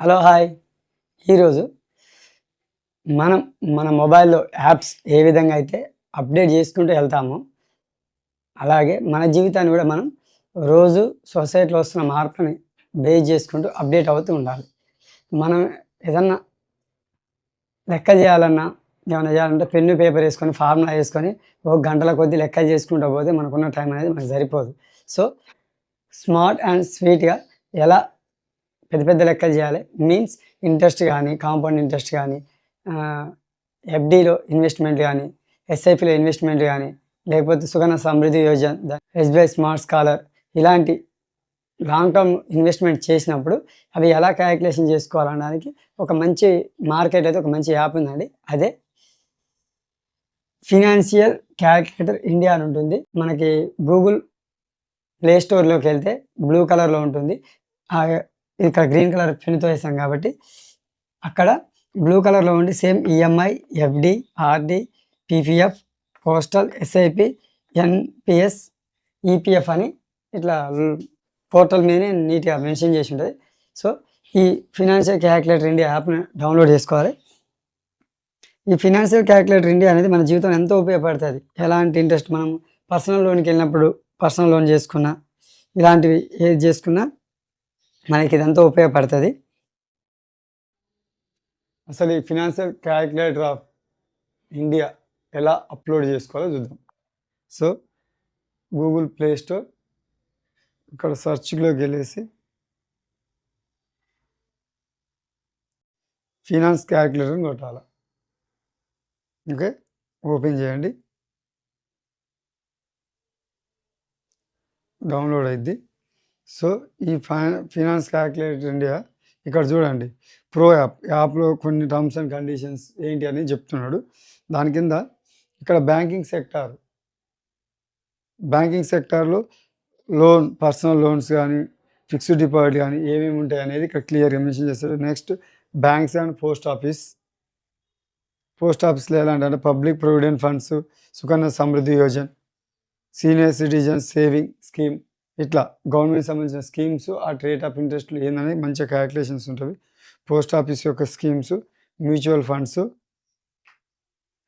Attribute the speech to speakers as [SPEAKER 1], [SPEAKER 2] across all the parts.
[SPEAKER 1] Hello hi. ఈరోజు మనం మన మొబైల్లో యాప్స్ ఏ విధంగా అయితే అప్డేట్ చేసుకుంటూ వెళ్తామో అలాగే మన జీవితాన్ని కూడా మనం రోజు సొసైటీలో వస్తున్న మార్పుని బేస్ చేసుకుంటూ అప్డేట్ అవుతూ ఉండాలి. మనం ఏదన్నా లెక్క చేయాలన్నా ఏమైనా చేయాలంటే పెన్ను పేపర్ వేసుకొని ఫార్ములా వేసుకొని ఒక గంటల కొద్దీ లెక్క చేసుకుంటూ పోతే మనకున్న టైం అనేది మనకు సరిపోదు. సో స్మార్ట్ అండ్ స్వీట్గా ఎలా పెద్ద పెద్ద లెక్కలు చేయాలి. మీన్స్ ఇంట్రెస్ట్ కానీ కాంపౌండ్ ఇంట్రెస్ట్ కానీ ఎఫ్డీలో ఇన్వెస్ట్మెంట్ కానీ ఎస్ఐపిలో ఇన్వెస్ట్మెంట్ కానీ లేకపోతే Sukanya Samriddhi Yojana SBI smart scholar ఇలాంటి లాంగ్ టర్మ్ ఇన్వెస్ట్మెంట్ చేసినప్పుడు అవి ఎలా క్యాలిక్యులేషన్ చేసుకోవాలనడానికి ఒక మంచి మార్కెట్ అయితే ఒక మంచి యాప్ ఉందండి. అదే ఫినాన్షియల్ క్యాలిక్యులేటర్ ఇండియా అని ఉంటుంది. మనకి గూగుల్ ప్లే స్టోర్లోకి వెళ్తే బ్లూ కలర్లో ఉంటుంది. ఆ ఇక్కడ గ్రీన్ కలర్ పెన్తో వేసాం కాబట్టి అక్కడ బ్లూ కలర్లో ఉండి same EMI FD RD PPF postal SIP NPS EPF అని ఇట్లా పోర్టల్ మీదనే నీట్గా మెన్షన్ చేసి ఉంటుంది. సో ఈ ఫినాన్షియల్ క్యాలిక్యులేటర్ ఇండియా యాప్ని డౌన్లోడ్ చేసుకోవాలి. ఈ ఫినాన్షియల్ క్యాలిక్యులేటర్ ఇండియా అనేది మన జీవితం ఎంతో ఉపయోగపడుతుంది. ఎలాంటి ఇంట్రెస్ట్ మనం పర్సనల్ లోన్కి వెళ్ళినప్పుడు పర్సనల్ లోన్ చేసుకున్నా ఇలాంటివి ఏది చేసుకున్నా మనకి ఇదంతా ఉపయోగపడుతుంది. అసలు ఈ ఫినాన్షియల్ క్యాలిక్యులేటర్ ఆఫ్ ఇండియా ఎలా అప్లోడ్ చేసుకోవాలో చూద్దాం. సో గూగుల్ ప్లే స్టోర్ ఇక్కడ సర్చ్లోకి వెళ్ళేసి ఫినాన్స్ క్యాలిక్యులేటర్ని కొట్టాలి. ఓకే ఓపెన్ చేయండి. డౌన్లోడ్ అయింది సో ఈ ఫైనాన్స్ క్యాలిక్యులేటర్ ఇండియా ఇక్కడ చూడండి. ప్రో యాప్ యాప్లో కొన్ని టర్మ్స్ అండ్ కండిషన్స్ ఏంటి అని చెప్తున్నాడు. దాని కింద ఇక్కడ బ్యాంకింగ్ సెక్టార్. బ్యాంకింగ్ సెక్టార్లో లోన్ పర్సనల్ లోన్స్ కానీ ఫిక్స్డ్ డిపాజిట్ కానీ ఏమేమి ఉంటాయి అనేది ఇక్కడ క్లియర్గా మెన్షన్ చేస్తాడు next banks and post office. Post ఆఫీస్లో ఎలాంటి అంటే public provident funds Sukanya Samriddhi Yojana senior citizen saving scheme. ఇట్లా గవర్నమెంట్ సంబంధించిన స్కీమ్స్ ఆ రేట్ ఆఫ్ ఇంట్రెస్ట్లు ఏందని మంచిగా క్యాలిక్యులేషన్స్ ఉంటుంది పోస్ట్ ఆఫీస్ యొక్క స్కీమ్స్ మ్యూచువల్ ఫండ్స్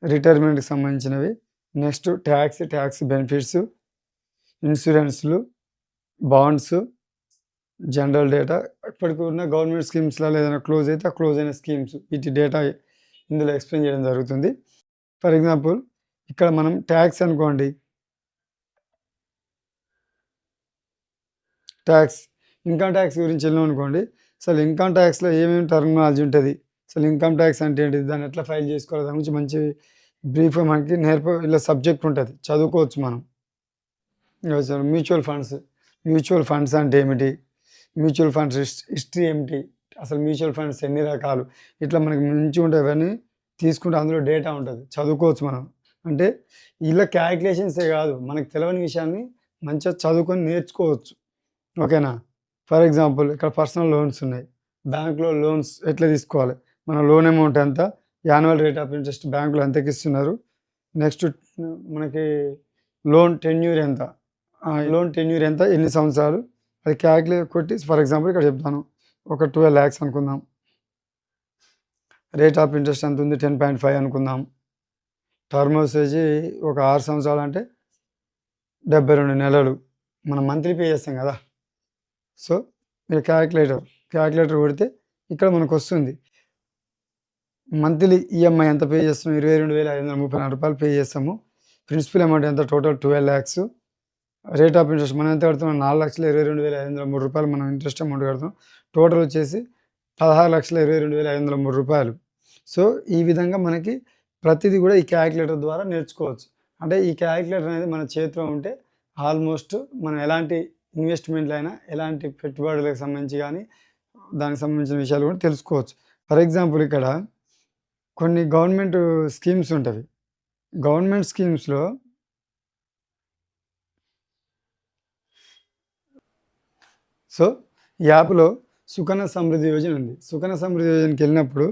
[SPEAKER 1] రిటైర్మెంట్కి సంబంధించినవి. నెక్స్ట్ ట్యాక్స్ ట్యాక్స్ బెనిఫిట్స్ ఇన్సూరెన్స్లు బాండ్స్ జనరల్ డేటా. ఇప్పటికి ఉన్న గవర్నమెంట్ స్కీమ్స్లో ఏదైనా క్లోజ్ అయితే ఆ క్లోజ్ అయిన స్కీమ్స్ వీటి డేటా ఇందులో ఎక్స్ప్లెయిన్ చేయడం జరుగుతుంది. ఫర్ ఎగ్జాంపుల్ ఇక్కడ మనం ట్యాక్స్ అనుకోండి. ట్యాక్స్ ఇన్కమ్ ట్యాక్స్ గురించి వెళ్ళాం అనుకోండి. అసలు ఇన్కమ్ ట్యాక్స్లో ఏమేమి టర్మినాలజీ ఉంటుంది? అసలు ఇన్కమ్ ట్యాక్స్ అంటే ఏంటిది? దాన్ని ఎట్లా ఫైల్ చేసుకోవాలి? దాని గురించి మంచి బ్రీఫ్ మనకి నేర్ప ఇలా సబ్జెక్ట్ ఉంటుంది. చదువుకోవచ్చు మనం. Mutual funds. మ్యూచువల్ ఫండ్స్ అంటే ఏమిటి? మ్యూచువల్ ఫండ్స్ హిస్టరీ ఏమిటి? అసలు మ్యూచువల్ ఫండ్స్ ఎన్ని రకాలు? ఇట్లా మనకి మంచి ఉంటాయి తీసుకుంటే అందులో డేటా ఉంటుంది. చదువుకోవచ్చు మనం. అంటే ఇలా క్యాలిక్యులేషన్సే కాదు. మనకు తెలియని విషయాన్ని మంచిగా చదువుకొని నేర్చుకోవచ్చు. ఓకేనా? ఫర్ ఎగ్జాంపుల్ ఇక్కడ పర్సనల్ లోన్స్ ఉన్నాయి. బ్యాంక్లో లోన్స్ ఎట్లా తీసుకోవాలి? మన లోన్ అమౌంట్ ఎంత? యాన్యువల్ రేట్ ఆఫ్ ఇంట్రెస్ట్ బ్యాంకులో ఎంతకి ఇస్తున్నారు? నెక్స్ట్ మనకి లోన్ టెన్యూర్ ఎంత? లోన్ టెన్యూర్ ఎంత? ఎన్ని సంవత్సరాలు? అది క్యాల్కులేట్ కొట్టి ఫర్ ఎగ్జాంపుల్ ఇక్కడ చెప్తాను. ఒక ట్వెల్వ్ ల్యాక్స్ అనుకుందాం. రేట్ ఆఫ్ ఇంట్రెస్ట్ ఎంత ఉంది? టెన్ పాయింట్ ఫైవ్ అనుకుందాం. టర్మ్ వచ్చేసి ఒక ఆరు సంవత్సరాలు అంటే డెబ్బై రెండు నెలలు. మనం మంత్లీ పే చేస్తాం కదా. సో మీరు క్యాలిక్యులేటర్ క్యాలిక్యులేటర్ కొడితే ఇక్కడ మనకు వస్తుంది మంత్లీ ఈఎంఐ ఎంత పే చేస్తాము? ఇరవై రెండు వేల ఐదు వందల ముప్పై నాలుగు రూపాయలు పే చేస్తాము. ప్రిన్సిపల్ అమౌంట్ ఎంత? Total twelve lakhs rate of interest మనం ఎంత కడుతున్నాం? నాలుగు లక్షల ఇరవై రెండు వేల ఐదు వందల మూడు రూపాయలు మనం ఇంట్రెస్ట్ అమౌంట్ కడుతున్నాం. టోటల్ వచ్చేసి పదహారు లక్షల ఇరవై రెండు వేల ఐదు వందల మూడు రూపాయలు. సో ఈ విధంగా మనకి ప్రతిదీ కూడా ఈ క్యాలిక్యులేటర్ ద్వారా నేర్చుకోవచ్చు. అంటే ఈ క్యాలిక్యులేటర్ అనేది మన చేతిలో ఉంటే ఆల్మోస్ట్ మనం ఎలాంటి ఇన్వెస్ట్మెంట్లు అయినా ఎలాంటి పెట్టుబడులకు సంబంధించి కానీ దానికి సంబంధించిన విషయాలు కూడా తెలుసుకోవచ్చు. ఫర్ ఎగ్జాంపుల్ ఇక్కడ కొన్ని గవర్నమెంట్ స్కీమ్స్ ఉంటాయి గవర్నమెంట్ స్కీమ్స్లో సో ఈ యాప్లో సుకన సమృద్ధి యోజన ఉంది. సుకన సమృద్ధి యోజనకి వెళ్ళినప్పుడు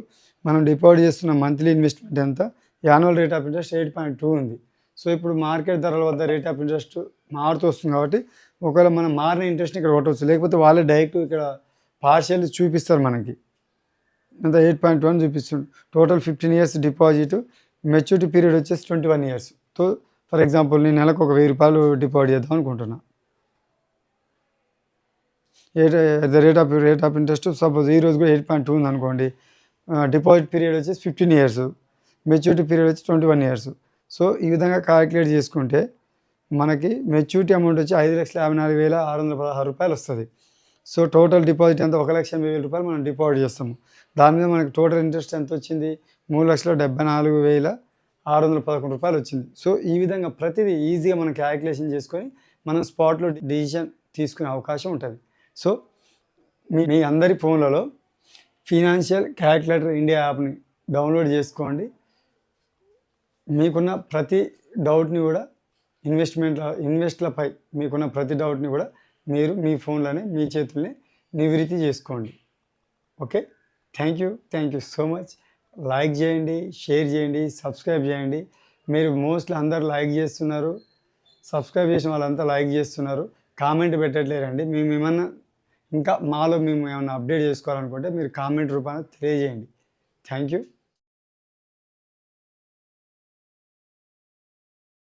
[SPEAKER 1] మనం డిపాజిట్ చేస్తున్న మంత్లీ ఇన్వెస్ట్మెంట్ ఎంత? Annual rate of interest eight point two ఉంది. సో ఇప్పుడు మార్కెట్ ధరల వద్ద రేట్ ఆఫ్ ఇంట్రెస్ట్ మారుతూ వస్తుంది కాబట్టి ఒకవేళ మనం మారిన ఇంట్రెస్ట్ ఇక్కడ కొట్టవచ్చు. లేకపోతే వాళ్ళే డైరెక్ట్ ఇక్కడ పార్షియల్ చూపిస్తారు మనకి. అంత ఎయిట్ పాయింట్ వన్ చూపిస్తుంది total fifteen years deposit maturity period వచ్చేసి twenty one years so for example నేను నెలకు ఒక వెయ్యి రూపాయలు డిపాజిట్ చేద్దాం అనుకుంటున్నా. Eight the rate of rate of interest suppose ఈ రోజు కూడా ఎయిట్ పాయింట్ టూ ఉంది అనుకోండి. డిపాజిట్ పీరియడ్ వచ్చేసి ఫిఫ్టీన్ ఇయర్స్ మెచ్యూరిటీ పీరియడ్ వచ్చి ట్వంటీ వన్ ఇయర్స్ సో ఈ విధంగా క్యాలిక్యులేట్ చేసుకుంటే మనకి మెచ్యూరిటీ అమౌంట్ వచ్చి ఐదు లక్షల యాభై నాలుగు వేల ఆరు వందల పదహారు రూపాయలు వస్తుంది. సో టోటల్ డిపాజిట్ ఎంత? ఒక లక్ష ఎనభై వేల రూపాయలు మనం డిపాజిట్ చేస్తాము. దాని మీద మనకి టోటల్ ఇంట్రెస్ట్ ఎంత వచ్చింది? మూడు లక్షల డెబ్బై నాలుగు వేల ఆరు వందల పదకొండు రూపాయలు వచ్చింది. సో ఈ విధంగా ప్రతిదీ ఈజీగా మనం క్యాలిక్యులేషన్ చేసుకొని మనం స్పాట్లో డిసిషన్ తీసుకునే అవకాశం ఉంటుంది. సో మీ మీ అందరి ఫోన్లలో ఫినాన్షియల్ క్యాలిక్యులేటర్ ఇండియా యాప్ని డౌన్లోడ్ చేసుకోండి. మీకున్న ప్రతి డౌట్ని కూడా ఇన్వెస్ట్మెంట్ ఇన్వెస్ట్లపై మీకున్న ప్రతి డౌట్ని కూడా మీరు మీ ఫోన్లోనే మీ చేతుల్ని నివృత్తి చేసుకోండి. Okay? Thank you. Thank you so much. Like చేయండి షేర్ చేయండి సబ్స్క్రైబ్ చేయండి. మీరు మోస్ట్లీ అందరు లైక్ చేస్తున్నారు. సబ్స్క్రైబ్ చేసిన వాళ్ళంతా లైక్ చేస్తున్నారు. కామెంట్ పెట్టట్లేరండి. మేము ఏమన్నా ఇంకా మాలో మేము ఏమైనా అప్డేట్ చేసుకోవాలనుకుంటే మీరు కామెంట్ రూపాన తెలియజేయండి. Thank you.